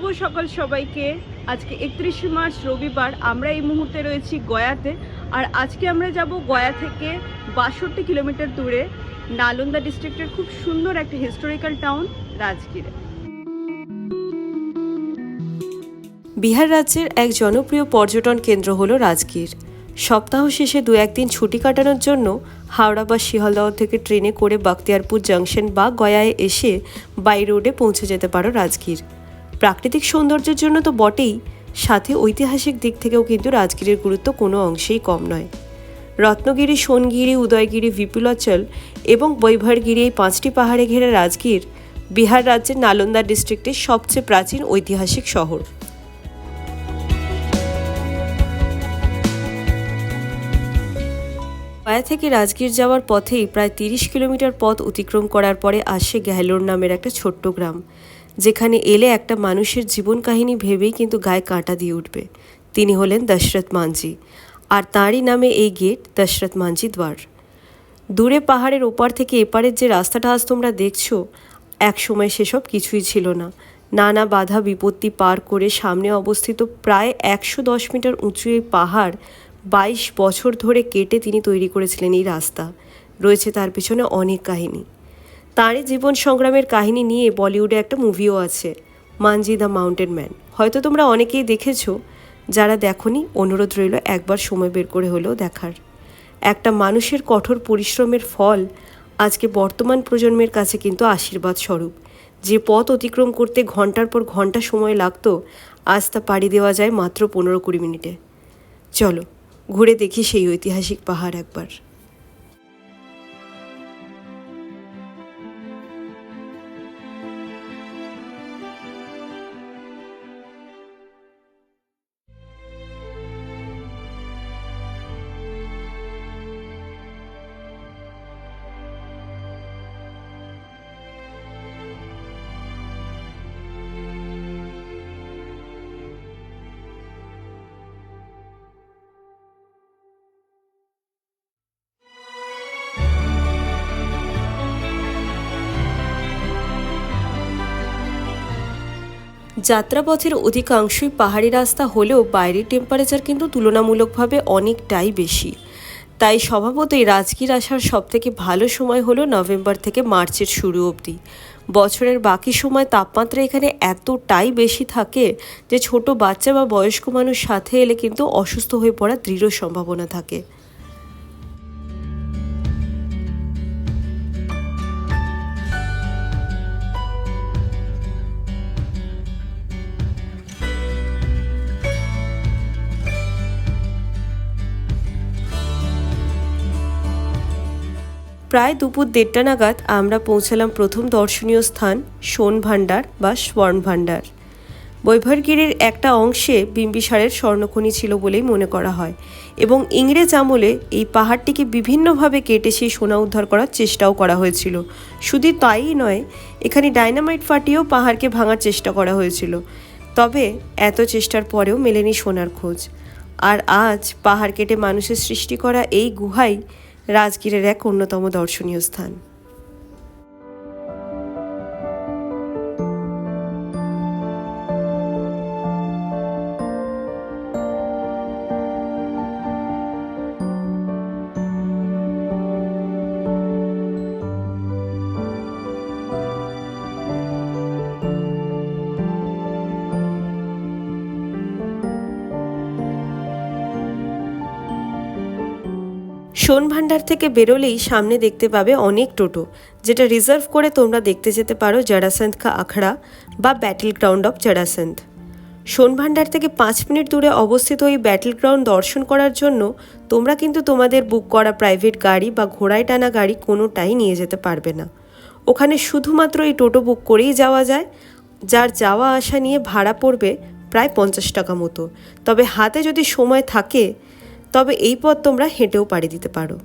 শুভ সকাল সবাইকে। আজকে একত্রিশে মার্চ, রবিবার আমরা এই মুহূর্তে রয়েছি গয়াতে। আর আজকে আমরা যাব গয়া থেকে বাষট্টি কিলোমিটার দূরে নালন্দা ডিস্ট্রিক্টের খুব সুন্দর একটা হিস্টোরিক্যাল টাউন রাজগিরে। বিহার রাজ্যের এক জনপ্রিয় পর্যটন কেন্দ্র হলো রাজগীর। সপ্তাহ শেষে দু একদিন ছুটি কাটানোর জন্য হাওড়া বা শিয়ালদহ থেকে ট্রেনে করে বাখতিয়ারপুর জাংশন বা গয়ায় এসে বাই রোডে পৌঁছে যেতে পারো রাজগীর। প্রাকৃতিক সৌন্দর্যের জন্য তো বটেই। সাথে ঐতিহাসিক দিক থেকেও কিন্তু রাজগীরের গুরুত্ব কোনো অংশেই কম নয়। রত্নগিরি, সোনগিরি, উদয়গিরি, বিপুলাচল এবং বৈভরগিরি এই পাঁচটি পাহাড়ে ঘেরা রাজগীর বিহার রাজ্যের নালন্দা ডিস্ট্রিক্টের সবচেয়ে প্রাচীন ঐতিহাসিক শহর। পায়া থেকে রাজগীর যাওয়ার পথেই প্রায় তিরিশ কিলোমিটার পথ অতিক্রম করার পরে আসে গ্যালোর নামের একটা ছোট্ট গ্রাম। যেখানে এলে একটা মানুষের জীবন কাহিনী ভেবেই কিন্তু গায়ে কাঁটা দিয়ে উঠবে। তিনি হলেন দশরথ মানজি আর তাঁরই নামে এই গেট দশরথ মাঞ্জি দ্বার। দূরে পাহাড়ের ওপার থেকে এপারের যে রাস্তাটা আজ তোমরা দেখছ, এক সময় সেসব কিছুই ছিল না। নানা বাধা বিপত্তি পার করে সামনে অবস্থিত প্রায় একশো দশ মিটার উঁচু এই পাহাড় বাইশ বছর ধরে কেটে তিনি তৈরি করেছিলেন এই রাস্তা। রয়েছে তার পিছনে অনেক কাহিনী। তাঁরই জীবন সংগ্রামের কাহিনী নিয়ে বলিউডে একটা মুভিও আছে, মানজি দ্য মাউন্টেন ম্যান। হয়তো তোমরা অনেকেই দেখেছ, যারা দেখনি, অনুরোধ রইল একবার সময় বের করে হলেও দেখার। একটা মানুষের কঠোর পরিশ্রমের ফল আজকে বর্তমান প্রজন্মের কাছে কিন্তু আশীর্বাদ স্বরূপ। যে পথ অতিক্রম করতে ঘণ্টার পর ঘণ্টা সময় লাগতো, আজ তা পাড়ি দেওয়া যায় মাত্র পনেরো কুড়ি মিনিটে। চলো, ঘুরে দেখি সেই ঐতিহাসিক পাহাড় একবার। যাত্রাপথের অধিকাংশই পাহাড়ি রাস্তা হলেও বাইরের টেম্পারেচার কিন্তু তুলনামূলকভাবে অনেকটাই বেশি। তাই স্বভাবতই রাজগীর আসার সবথেকে ভালো সময় হলো নভেম্বর থেকে মার্চের শুরু অবধি। বছরের বাকি সময় তাপমাত্রা এখানে এতটাই বেশি থাকে যে ছোট বাচ্চা বা বয়স্ক মানুষ সাথে এলে কিন্তু অসুস্থ হয়ে পড়ার দৃঢ় সম্ভাবনা থাকে। প্রায় দুপুর দেড়টা নাগাদ আমরা পৌঁছালাম প্রথম দর্শনীয় স্থান, সোন ভাণ্ডার বা স্বর্ণ ভাণ্ডার। বৈভরগিরির একটা অংশে বিম্বিসারের স্বর্ণখনি ছিল বলেই মনে করা হয় এবং ইংরেজ আমলে এই পাহাড়টিকে বিভিন্নভাবে কেটে সেই সোনা উদ্ধার করার চেষ্টাও করা হয়েছিল। শুধু তাই নয়, এখানে ডাইনামাইট ফাটিয়েও পাহাড়কে ভাঙার চেষ্টা করা হয়েছিল। তবে এত চেষ্টার পরেও মেলেনি সোনার খোঁজ। আর আজ পাহাড় কেটে মানুষের সৃষ্টি করা এই গুহাই রাজগীরের এক অন্যতম দর্শনীয় স্থান। সোন ভান্ডার থেকে বেরোলেই সামনে দেখতে পাবে অনেক টোটো, যেটা রিজার্ভ করে তোমরা দেখতে যেতে পারো জরাসন্ধ কা আখড়া বা battle ground of Jarasandha. Son Bhandar থেকে পাঁচ মিনিট দূরে অবস্থিত এই ব্যাটেল গ্রাউন্ড দর্শন করার জন্য তোমরা কিন্তু তোমাদের বুক করা প্রাইভেট গাড়ি বা ঘোড়ায় টানা গাড়ি কোনোটাই নিয়ে যেতে পারবে না। ওখানে শুধুমাত্র এই টোটো বুক করেই যাওয়া যায়, যার যাওয়া আসা নিয়ে ভাড়া পড়বে প্রায় পঞ্চাশ টাকা মতো। তবে হাতে যদি সময় থাকে তবে এই পথ তোমরা হেঁটেও পাড়ি দিতে পারো।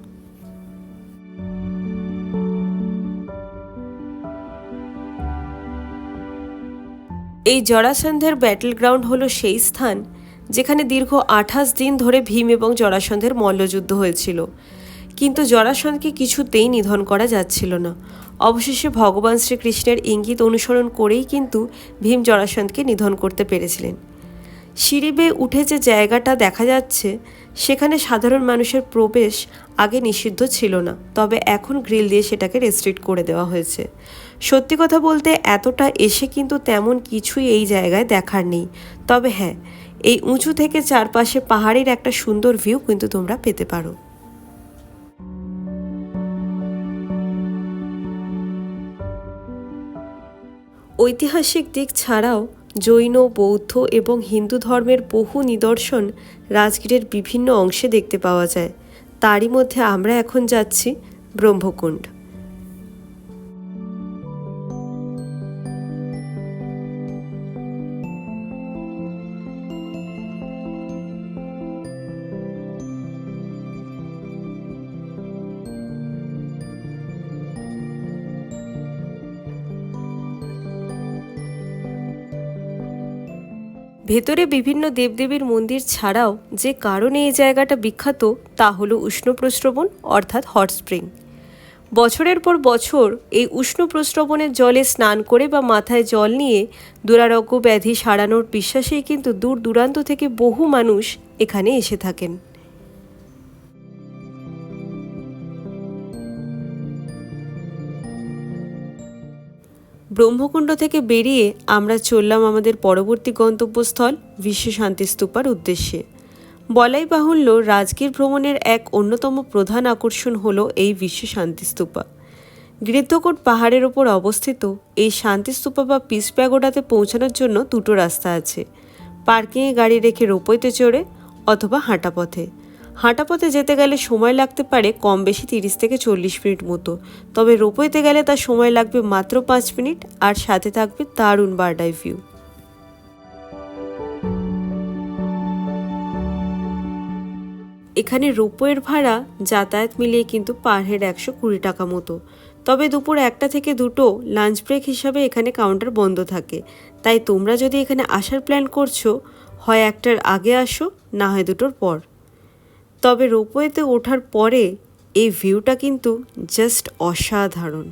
এই জরাসন্ধের ব্যাটেল গ্রাউন্ড হলো সেই স্থান যেখানে দীর্ঘ আঠাশ দিন ধরে ভীম এবং জরাসন্ধের মল্লযুদ্ধ হয়েছিল। কিন্তু জরাসন্ধকে কিছুতেই নিধন করা যাচ্ছিল না। অবশেষে ভগবান শ্রীকৃষ্ণের ইঙ্গিত অনুসরণ করেই কিন্তু ভীম জরাসন্ধকে নিধন করতে পেরেছিলেন। সিঁড়ি বেয়ে উঠে যে জায়গাটা দেখা যাচ্ছে, সেখানে সাধারণ মানুষের প্রবেশ আগে নিষিদ্ধ ছিল না, তবে এখন গ্রিল দিয়ে সেটাকে রেস্ট্রিক্ট করে দেওয়া হয়েছে। সত্যি কথা বলতে এতটা এসে কিন্তু তেমন কিছুই এই জায়গায় দেখার নেই। তবে হ্যাঁ এই উঁচু থেকে চারপাশে পাহাড়ের একটা সুন্দর ভিউ কিন্তু তোমরা পেতে পারো। ঐতিহাসিক দিক ছাড়াও জৈন, বৌদ্ধ এবং হিন্দু ধর্মের বহু নিদর্শন রাজগীরের বিভিন্ন অংশে দেখতে পাওয়া যায়। তারই মধ্যে আমরা এখন যাচ্ছি ব্রহ্মকুণ্ড। ভেতরে বিভিন্ন দেবদেবীর মন্দির ছাড়াও যে কারণে এই জায়গাটা বিখ্যাত তা হল উষ্ণ প্রস্রবণ, অর্থাৎ হট স্প্রিং। বছরের পর বছর এই উষ্ণ প্রস্রবণের জলে স্নান করে বা মাথায় জল নিয়ে দুরারোগ্য ব্যাধি সারানোর বিশ্বাসেই কিন্তু দূর দূরান্ত থেকে বহু মানুষ এখানে এসে থাকেন। ব্রহ্মকুণ্ড থেকে বেরিয়ে আমরা চললাম আমাদের পরবর্তী গন্তব্যস্থল বিশ্ব শান্তি স্তূপার উদ্দেশ্যে। বলাই বাহুল্য রাজগীর ভ্রমণের এক অন্যতম প্রধান আকর্ষণ হলো এই বিশ্ব শান্তি স্তূপা। গৃদ্ধকোট পাহাড়ের ওপর অবস্থিত এই শান্তি স্তূপা বা পিস প্যাগোডাতে পৌঁছানোর জন্য দুটো রাস্তা আছে। পার্কিংয়ে গাড়ি রেখে রোপওয়েতে চড়ে অথবা হাঁটা পথে। হাঁটা পথে যেতে গেলে সময় লাগতে পারে কম বেশি তিরিশ থেকে চল্লিশ মিনিট মতো। তবে রোপওয়েতে গেলে তার সময় লাগবে মাত্র পাঁচ মিনিট আর সাথে থাকবে দারুণ বারডাই ভিউ। এখানে রোপওয়ের ভাড়া যাতায়াত মিলিয়ে কিন্তু পার হেড একশো কুড়ি টাকা মতো। তবে দুপুর একটা থেকে দুটো লাঞ্চ ব্রেক হিসাবে এখানে কাউন্টার বন্ধ থাকে। তাই তোমরা যদি এখানে আসার প্ল্যান করছ, হয় একটার আগে আসো, না হয় দুটোর পর। তবে রোপওয়েতে ওঠার পরে এই ভিউটা কিন্তু জাস্ট অসাধারণ।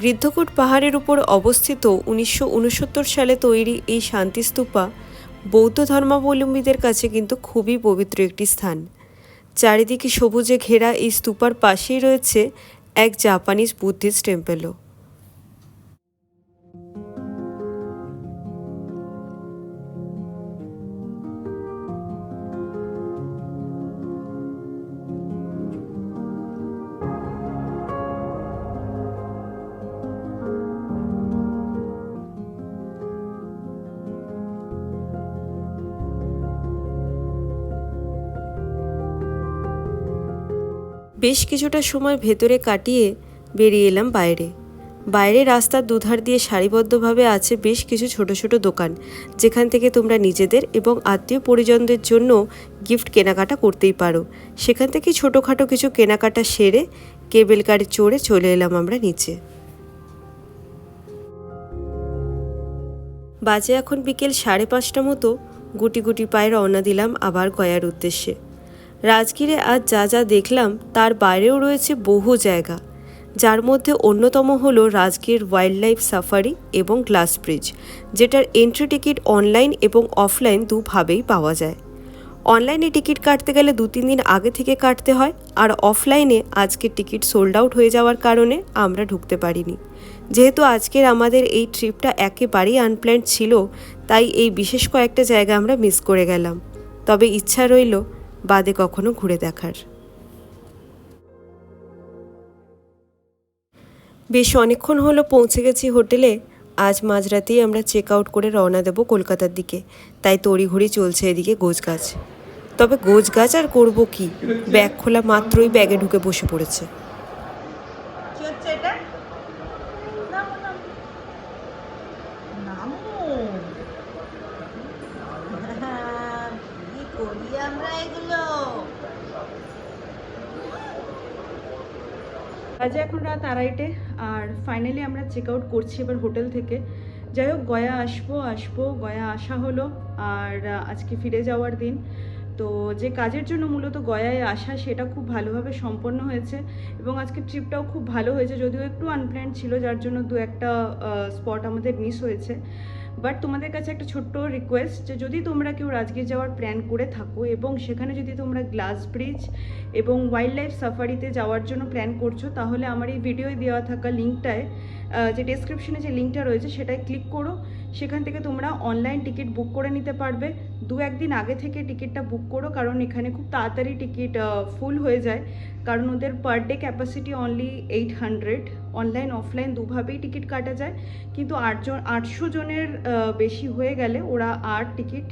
গৃদ্ধকূট পাহাড়ের উপর অবস্থিত উনিশশো উনসত্তর সালে তৈরি এই শান্তিস্তূপা বৌদ্ধ ধর্মাবলম্বীদের কাছে কিন্তু খুবই পবিত্র একটি স্থান। চারিদিকে সবুজে ঘেরা এই স্তূপার পাশেই রয়েছে এক জাপানিজ বুদ্ধিস্ট টেম্পেলও। বেশ কিছুটা সময় ভেতরে কাটিয়ে বেরিয়ে এলাম বাইরে। বাইরে রাস্তার দুধার দিয়ে সারিবদ্ধভাবে আছে বেশ কিছু ছোট ছোট দোকান, যেখান থেকে তোমরা নিজেদের এবং আত্মীয় পরিজনদের জন্য গিফট কেনাকাটা করতেই পারো। সেখান থেকে ছোটোখাটো কিছু কেনাকাটা সেরে কেবেল কারে চড়ে চলে এলাম আমরা নিচে। বাজে এখন বিকেল সাড়ে পাঁচটা মতো, গুটি গুটি পায়ে রওনা দিলাম আবার গয়ার উদ্দেশ্যে। রাজগীরে আজ যা যা দেখলাম, তার বাইরেও রয়েছে বহু জায়গা। যার মধ্যে অন্যতম হলো রাজগীর ওয়াইল্ড লাইফ সাফারি এবং গ্লাস ব্রিজ, যেটার এন্ট্রি টিকিট অনলাইন এবং অফলাইন দুভাবেই পাওয়া যায়। অনলাইনে টিকিট কাটতে গেলে দু তিন দিন আগে থেকে কাটতে হয়, আর অফলাইনে আজকের টিকিট সোল্ড আউট হয়ে যাওয়ার কারণে আমরা ঢুকতে পারিনি। যেহেতু আজকের আমাদের এই ট্রিপটা একেবারেই আনপ্ল্যান্ড ছিল, তাই এই বিশেষ কয়েকটা জায়গা আমরা মিস করে গেলাম। তবে ইচ্ছা রইল বাদে কখনো ঘুরে দেখার। বেশ অনেকক্ষণ হলো পৌঁছে গেছি হোটেলে। আজ মাঝরাতেই আমরা চেক আউট করে রওনা দেব কলকাতার দিকে। তাই তড়িঘড়ি চলছে এদিকে গোছগাছ। তবে গোছগাছ আর করব কি? ব্যাগ খোলা মাত্রই ব্যাগে ঢুকে বসে পড়েছে কি হচ্ছে এটা নামো নামো নামো আজ এখন রাত আড়াইটে, আর ফাইনালি আমরা চেক আউট করছি এবার হোটেল থেকে। যাই হোক, গয়া আসব আসব, গয়া আসা হলো, আর আজকে ফিরে যাওয়ার দিন। তো যে কাজের জন্য মূলত গয়ায় আসা সেটা খুব ভালোভাবে সম্পন্ন হয়েছে এবং আজকে ট্রিপটাও খুব ভালো হয়েছে, যদিও একটু আনপ্ল্যান্ড ছিল, যার জন্য দু একটা স্পট আমাদের মিস হয়েছে। বাট তোমাদের কাছে একটা ছোট্ট রিকোয়েস্ট যে যদি তোমরা কেউ রাজগীর যাওয়ার প্ল্যান করে থাকো এবং সেখানে যদি তোমরা গ্লাস ব্রিজ এবং ওয়াইল্ড লাইফ সাফারিতে যাওয়ার জন্য প্ল্যান করছ, তাহলে আমার এই ভিডিওয় দেওয়া থাকা লিঙ্কটায় যে ডেসক্রিপশনে যে লিঙ্কটা রয়েছে সেটায় ক্লিক করো। সেখান থেকে তোমরা অনলাইন টিকিট বুক করে নিতে পারবে। দু একদিন আগে থেকে টিকিটটা বুক করো, কারণ এখানে খুব তাড়াতাড়ি টিকিট ফুল হয়ে যায়। কারণ ওদের per day capacity only eight hundred online offline দুভাবেই ticket কাটা যায়। কিন্তু আটজন, আটশো জনের বেশি হয়ে গেলে ওরা আর টিকিট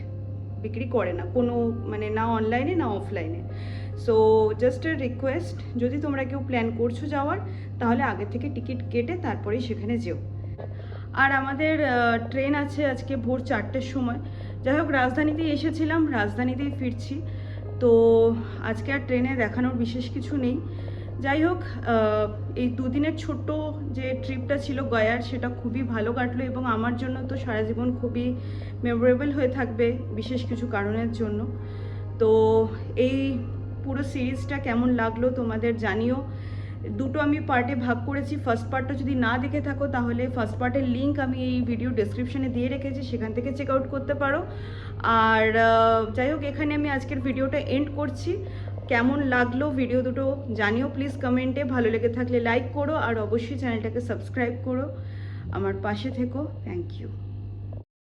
বিক্রি করে না। কোনো মানে না অনলাইনে না অফলাইনে সো জাস্ট এ রিকোয়েস্ট যদি তোমরা কেউ প্ল্যান করছ যাওয়ার, তাহলে আগে থেকে টিকিট কেটে তারপরেই সেখানে যেও। আর আমাদের ট্রেন আছে আজকে ভোর চারটের সময়। যাই হোক, রাজধানীতেই এসেছিলাম, রাজধানীতেই ফিরছি। তো আজকে আর ট্রেনে দেখানোর বিশেষ কিছু নেই। যাই হোক এই দুদিনের ছোট্ট যে ট্রিপটা ছিল গয়ার, সেটা খুবই ভালো কাটলো এবং আমার জন্য তো সারা জীবন খুবই মেমোরেবল হয়ে থাকবে বিশেষ কিছু কারণের জন্য। তো এই পুরো সিরিজটা কেমন লাগল তোমাদের জানিও। দুটো আমি পার্টে ভাগ করেছি। ফার্স্ট পার্টটা যদি না দেখে থাকো, তাহলে ফার্স্ট পার্টের লিঙ্ক আমি এই ভিডিও ডেসক্রিপশনে দিয়ে রেখেছি, সেখান থেকে চেক আউট করতে পারো। আর যাই হোক, এখানে আমি আজকের ভিডিওটা এন্ড করছি। কেমন লাগল ভিডিও দুটো জানিও প্লিজ কমেন্টে ভালো লেগে থাকলে লাইক করো, আর অবশ্যই চ্যানেলটাকে সাবস্ক্রাইব করো। আমার পাশে থেকো। Thank you